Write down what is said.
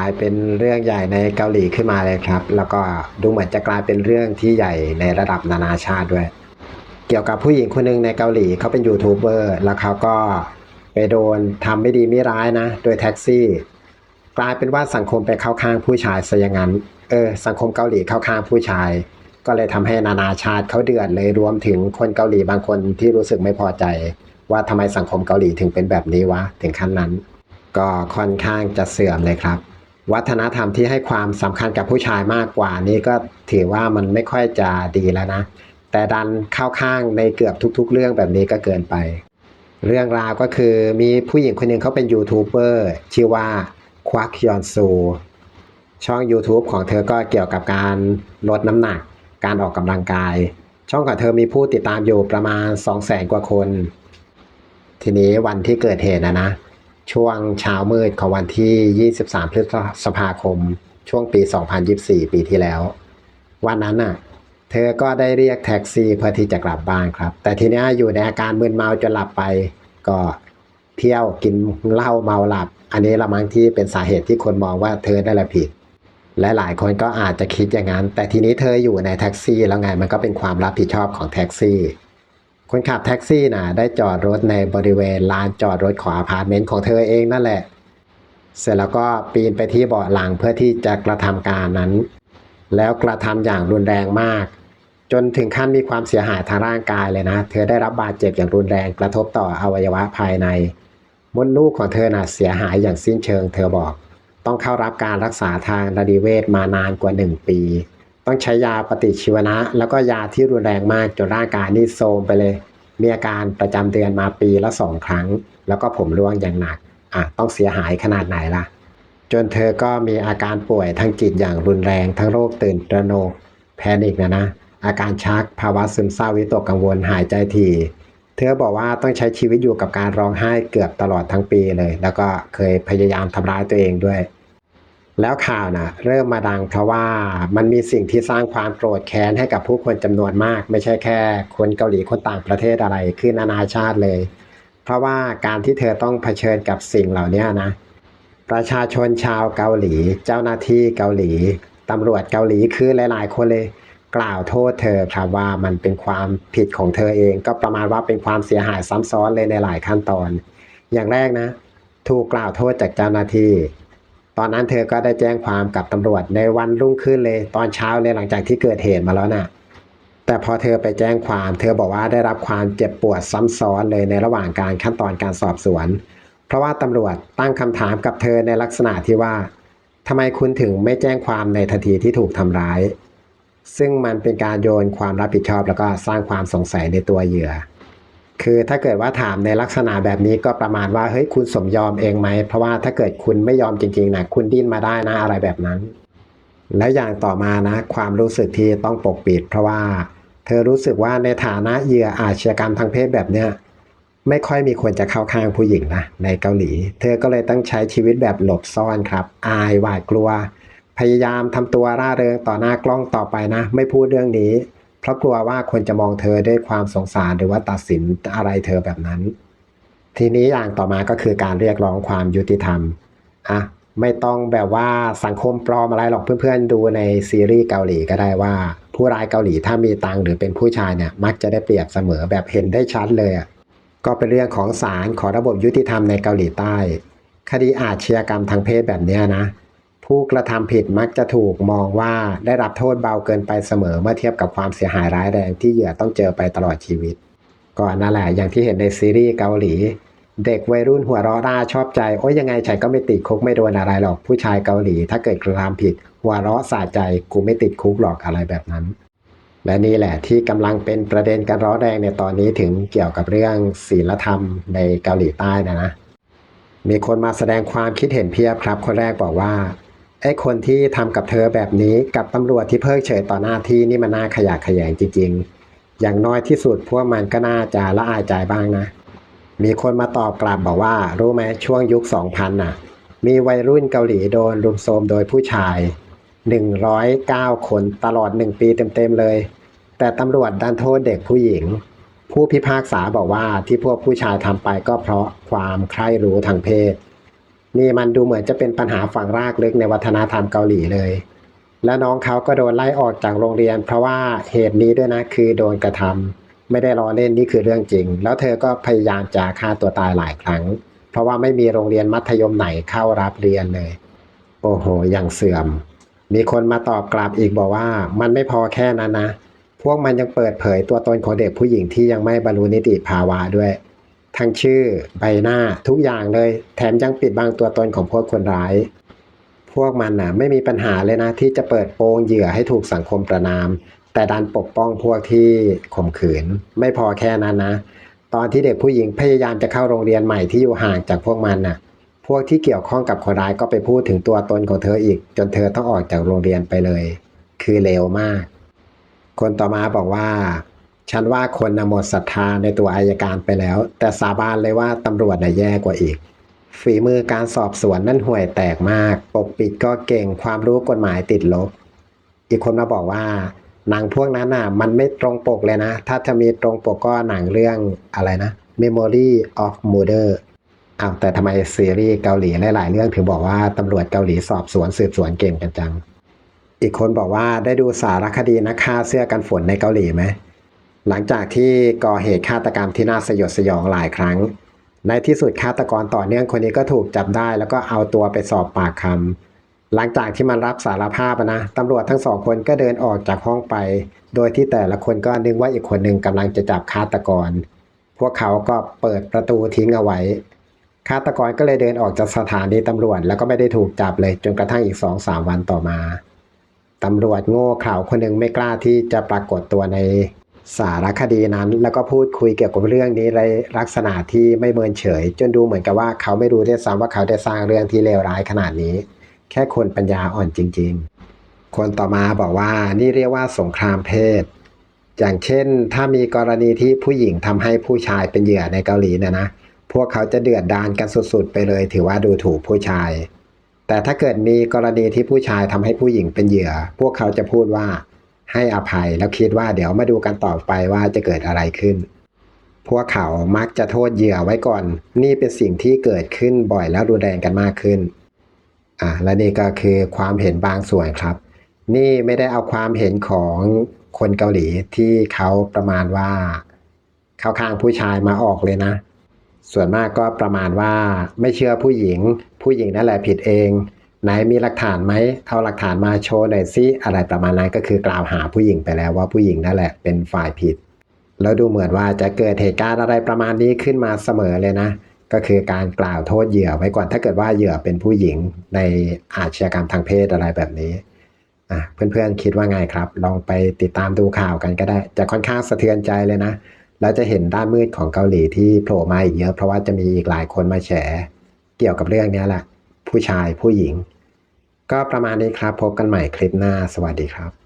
ายเป็นเรื่องใหญ่ในเกาหลีขึ้นมาเลยครับ แล้วก็ดูเหมือนจะกลายเป็นเรื่องที่ใหญ่ในระดับนานาชาติด้วย เกี่ยวกับผู้หญิงคนหนึ่งในเกาหลีเขาเป็นยูทูบเบอร์แล้วเขาก็ไปโดนทำไม่ดีไม่ร้ายนะ โดยแท็กซี่ กลายเป็นว่าสังคมไปเข้าข้างผู้ชายซะอย่างนั้นเออสังคมเกาหลีเข้าข้างผู้ชาย ก็เลยทำให้นานาชาติเขาเดือดเลยรวมถึงคนเกาหลีบางคนที่รู้สึกไม่พอใจ ว่าทำไมสังคมเกาหลีถึงเป็นแบบนี้วะถึงขั้นนั้น ก็ค่อนข้างจะเสื่อมเลยครับ วัฒนธรรมที่ให้ความสำคัญกับผู้ชายมากกว่านี้ก็ถือว่ามันไม่ค่อยจะดีแล้วนะ แต่ดันเข้าข้างในเกือบทุก ๆ เรื่องแบบนี้ก็เกินไป เรื่องราวก็คือมีผู้หญิงคนหนึ่งเขาเป็นยูทูบเบอร์ชื่อว่าควักยอนซูช่อง YouTube ของเธอก็เกี่ยวกับการลดน้ำหนัก การออกกำลังกาย ช่องของเธอมีผู้ติดตามอยู่ประมาณ 2 0 0แสนกว่าคน ทีนี้วันที่เกิดเหตุนะนะ ช่วงเช้ามืดของวันที่ 23 พฤษภาคม ช่วงปี 2024 ปีที่แล้ว วันนั้นน่ะ เธอก็ได้เรียกแท็กซี่เพื่อที่จะกลับบ้านครับ แต่ทีเนี้ยอยู่ในอาการมึนเมาจนหลับไป ก็เที่ยวกินเหล้าเมาหลับ อันนี้ละมั้งที่เป็นสาเหตุที่คนมองว่าเธอได้ละผิด และหลายคนก็อาจจะคิดอย่างนั้น แต่ทีนี้เธออยู่ในแท็กซี่แล้วไงมันก็เป็นความรับผิดชอบของแท็กซี่ คนขับแท็กซี่น่ะได้จอดรถในบริเวณลานจอดรถของอพาร์ตเมนต์ของเธอเองนั่นแหละ เสร็จแล้วก็ปีนไปที่เบาะหลังเพื่อที่จะกระทำการนั้น แล้วกระทำอย่างรุนแรงมาก จนถึงขั้นมีความเสียหายทางร่างกายเลยนะ เธอได้รับบาดเจ็บอย่างรุนแรงกระทบต่ออวัยวะภายในมดลูกของเธอน่ะเสียหายอย่างสิ้นเชิง เธอบอก ต้องเข้ารับการรักษาทางระดีเวชมานานกว่า 1 ปี ต้องใช้ยาปฏิชีวนะ แล้วก็ยาที่รุนแรงมากจนร่างกายนี่โทมไปเลย มีอาการประจำเดือนมาปีละสองครั้ง แล้วก็ผมร่วงอย่างหนักอะต้องเสียหายขนาดไหนล่ะ จนเธอก็มีอาการป่วยทางจิตอย่างรุนแรง ทั้งโรคตื่นตระหนกแพนิคนะนะ อาการชักภาวะซึมเศร้าวิตกกังวลหายใจถี่เธอบอกว่าต้องใช้ชีวิตอยู่กับการร้องไห้เกือบตลอดทั้งปีเลย แล้วก็เคยพยายามทำร้ายตัวเองด้วย แล้วข่าวนะเริ่มมาดังเพราะว่ามันมีสิ่งที่สร้างความโกรธแค้นให้กับผู้คนจำนวนมาก ไม่ใช่แค่คนเกาหลีคนต่างประเทศอะไรคือนานาชาติเลย เพราะว่าการที่เธอต้องเผชิญกับสิ่งเหล่านี้นะ ประชาชนชาวเกาหลี เจ้าหน้าที่เกาหลีตำรวจเกาหลีคือหลาย ๆ คนเลย กล่าวโทษเธอครับว่ามันเป็นความผิดของเธอเอง ก็ประมาณว่าเป็นความเสียหายซ้ำซ้อนเลยในหลายขั้นตอน อย่างแรกนะ ถูกกล่าวโทษจากเจ้าหน้าที่ ตอนนั้นเธอก็ได้แจ้งความกับตำรวจในวันรุ่งขึ้นเลยตอนเช้าเลยหลังจากที่เกิดเหตุมาแล้วน่ะแต่พอเธอไปแจ้งความ เธอบอกว่าได้รับความเจ็บปวดซ้ำซ้อนเลยในระหว่างการขั้นตอนการสอบสวน เพราะว่าตำรวจตั้งคำถามกับเธอในลักษณะที่ว่าทำไมคุณถึงไม่แจ้งความในทันทีที่ถูกทำร้าย ซึ่งมันเป็นการโยนความรับผิดชอบแล้วก็สร้างความสงสัยในตัวเหยื่อ คือถ้าเกิดว่าถามในลักษณะแบบนี้ก็ประมาณว่าเฮ้ยคุณสมยอมเองไหม เพราะว่าถ้าเกิดคุณไม่ยอมจริงๆนะคุณดิ้นมาได้นะอะไรแบบนั้น แล้วอย่างต่อมานะ ความรู้สึกที่ต้องปกปิด เพราะว่า เธอรู้สึกว่าในฐานะเหยื่ออาชญากรรมทางเพศแบบเนี้ยไม่ค่อยมีคนจะเข้าข้างผู้หญิงนะในเกาหลี เธอก็เลยต้องใช้ชีวิตแบบหลบซ่อนครับ อายหวาดกลัว พยายามทำตัวร่าเริงต่อหน้ากล้องต่อไปนะ ไม่พูดเรื่องนี้ เพราะกลัวว่าคนจะมองเธอด้วยความสงสารหรือว่าตัดสินอะไรเธอแบบนั้น ทีนี้อย่างต่อมาก็คือการเรียกร้องความยุติธรรมอะไม่ต้องแบบว่าสังคมปลอมอะไรหรอกเพื่อนๆ ดูในซีรีส์เกาหลีก็ได้ว่า ผู้ร้ายเกาหลีถ้ามีตังหรือเป็นผู้ชายเนี่ยมักจะได้เปรียบเสมอแบบเห็นได้ชัดเลยอะก็เป็นเรื่องของศาลของระบบยุติธรรมในเกาหลีใต้ คดีอาชญากรรมทางเพศแบบนี้นะ ผู้กระทำผิดมักจะถูกมองว่าได้รับโทษเบาเกินไปเสมอเมื่อเทียบกับความเสียหายร้ายแรงที่เหยื่อต้องเจอไปตลอดชีวิต ก่อนนั่นแหละอย่างที่เห็นในซีรีส์เกาหลี เด็กวัยรุ่นหัวเราะร่าชอบใจ โอ้ยยังไงฉันก็ไม่ติดคุกไม่โดนอะไรหรอกผู้ชายเกาหลี ถ้าเกิดกระทำผิด หัวเราะสะใจกูไม่ติดคุกหรอกอะไรแบบนั้น และนี่แหละที่กำลังเป็นประเด็นการร้อนแรงในตอนนี้ถึงเกี่ยวกับเรื่องศีลธรรมในเกาหลีใต้นะนะมีคนมาแสดงความคิดเห็นเพียบครับ คนแรกบอกว่า ไอ้คนที่ทำกับเธอแบบนี้กับตำรวจที่เพิกเฉยต่อหน้าที่นี่มันน่าขยะแขยงจริงๆ อย่างน้อยที่สุดพวกมันก็น่าจะละอายใจบ้างนะ มีคนมาตอบกลับบอกว่า รู้ไหมช่วงยุค 2000น่ะ มีวัยรุ่นเกาหลีโดนรุมโทรมโดยผู้ชาย 109 คนตลอด 1 ปีเต็มๆเลย แต่ตำรวจดันโทษเด็กผู้หญิง ผู้พิพากษาบอกว่าที่พวกผู้ชายทำไปก็เพราะความใคร่รู้ทางเพศ นี่มันดูเหมือนจะเป็นปัญหาฝังรากลึกในวัฒนธรรมเกาหลีเลย และน้องเขาก็โดนไล่ออกจากโรงเรียน เพราะว่าเหตุนี้ด้วยนะคือโดนกระทำไม่ได้ล้อเล่นนี่คือเรื่องจริง แล้วเธอก็พยายามจะฆ่าตัวตายหลายครั้ง เพราะว่าไม่มีโรงเรียนมัธยมไหนเข้ารับเรียนเลย โอ้โห อย่างเสื่อม มีคนมาตอบกลับอีกบอกว่ามันไม่พอแค่นั้นนะ พวกมันยังเปิดเผยตัวตนของเด็กผู้หญิงที่ยังไม่บรรลุนิติภาวะด้วย ทั้งชื่อ ใบหน้าทุกอย่างเลย แถมยังปิดบังตัวตนของพวกคนร้าย พวกมันน่ะไม่มีปัญหาเลยนะที่จะเปิดโปงเหยื่อให้ถูกสังคมประนาม แต่ดันปกป้องพวกที่ข่มขืน ไม่พอแค่นั้นนะ ตอนที่เด็กผู้หญิงพยายามจะเข้าโรงเรียนใหม่ที่อยู่ห่างจากพวกมันน่ะพวกที่เกี่ยวข้องกับคนร้ายก็ไปพูดถึงตัวตนของเธออีก จนเธอต้องออกจากโรงเรียนไปเลย คือเลวมาก คนต่อมาบอกว่า ฉันว่าคนนหมดศรัทธาในตัวอายการไปแล้ว แต่สาบานเลยว่าตำรวจน่ะแย่กว่าอีก ฝีมือการสอบสวนนั่นห่วยแตกมาก ปกปิดก็เก่งความรู้กฎหมายติดลบ อีกคนมาบอกว่า หนังพวกนั้นน่ะ มันไม่ตรงปกเลยนะ ถ้าจะมีตรงปกก็หนังเรื่องอะไรนะ Memory of Murder อ้าวแต่ทำไมซีรีส์เกาหลีหลายๆเรื่องถึงบอกว่าตำรวจเกาหลีสอบสวนสืบสวนเก่งกันจัง อีกคนบอกว่าได้ดูสารคดีนักฆ่าเสื้อกันฝนในเกาหลีไหม หลังจากที่ก่อเหตุฆาตกรรมที่น่าสยดสยองหลายครั้ง ในที่สุดฆาตกรต่อเนื่องคนนี้ก็ถูกจับได้ แล้วก็เอาตัวไปสอบปากคำหลังจากที่มันรับสารภาพนะตำรวจทั้งสองคนก็เดินออกจากห้องไป โดยที่แต่ละคนก็นึกว่าอีกคนหนึ่งกำลังจะจับฆาตกร พวกเขาก็เปิดประตูทิ้งเอาไว้ฆาตกรก็เลยเดินออกจากสถานีตำรวจ แล้วก็ไม่ได้ถูกจับเลยจนกระทั่งอีกสองสามวันต่อมาตำรวจโง่เขลาคนหนึ่งไม่กล้าที่จะปรากฏตัวใน สารคดีนั้น แล้วก็พูดคุยเกี่ยวกับเรื่องนี้ในลักษณะที่ไม่เมินเฉย จนดูเหมือนกับว่าเขาไม่รู้ด้วยซ้ำว่าเขาได้สร้างเรื่องที่เลวร้ายขนาดนี้ แค่คนปัญญาอ่อนจริง ๆ คนต่อมาบอกว่านี่เรียกว่าสงครามเพศ อย่างเช่น ถ้ามีกรณีที่ผู้หญิงทำให้ผู้ชายเป็นเหยื่อในเกาหลีเนี่ยนะพวกเขาจะเดือดดานกันสุดๆ ไปเลย ถือว่าดูถูกผู้ชาย แต่ถ้าเกิดมีกรณีที่ผู้ชายทำให้ผู้หญิงเป็นเหยื่อ พวกเขาจะพูดว่า ให้อภัยแล้วคิดว่าเดี๋ยวมาดูกันต่อไปว่าจะเกิดอะไรขึ้น พวกเขามักจะโทษเหยื่อไว้ก่อน นี่เป็นสิ่งที่เกิดขึ้นบ่อยแล้วรุนแรงกันมากขึ้นอะและนี่ก็คือความเห็นบางส่วนครับ นี่ไม่ได้เอาความเห็นของคนเกาหลีที่เขาประมาณว่า เข้าข้างผู้ชายมาออกเลยนะ ส่วนมากก็ประมาณว่าไม่เชื่อผู้หญิง ผู้หญิงนั่นแหละผิดเอง ไหนมีหลักฐานไหมเอาหลักฐานมาโชว์หน่อยซิอะไรประมาณนั้นก็คือกล่าวหาผู้หญิงไปแล้วว่าผู้หญิงนั่นแหละเป็นฝ่ายผิด แล้วดูเหมือนว่าจะเกิดเหตุการณ์อะไรประมาณนี้ขึ้นมาเสมอเลยนะ ก็คือการกล่าวโทษเหยื่อไว้ก่อนถ้าเกิดว่าเหยื่อเป็นผู้หญิงในอาชญากรรมทางเพศอะไรแบบนี้เพื่อนๆคิดว่าไงครับ ลองไปติดตามดูข่าวกันก็ได้ จะค่อนข้างสะเทือนใจเลยนะแล้วจะเห็นด้านมืดของเกาหลีที่โผล่มาอีกเยอะเพราะว่าจะมีอีกหลายคนมาแฉเกี่ยวกับเรื่องนี้แหละ ผู้ชายผู้หญิง ก็ประมาณนี้ครับ พบกันใหม่คลิปหน้า สวัสดีครับ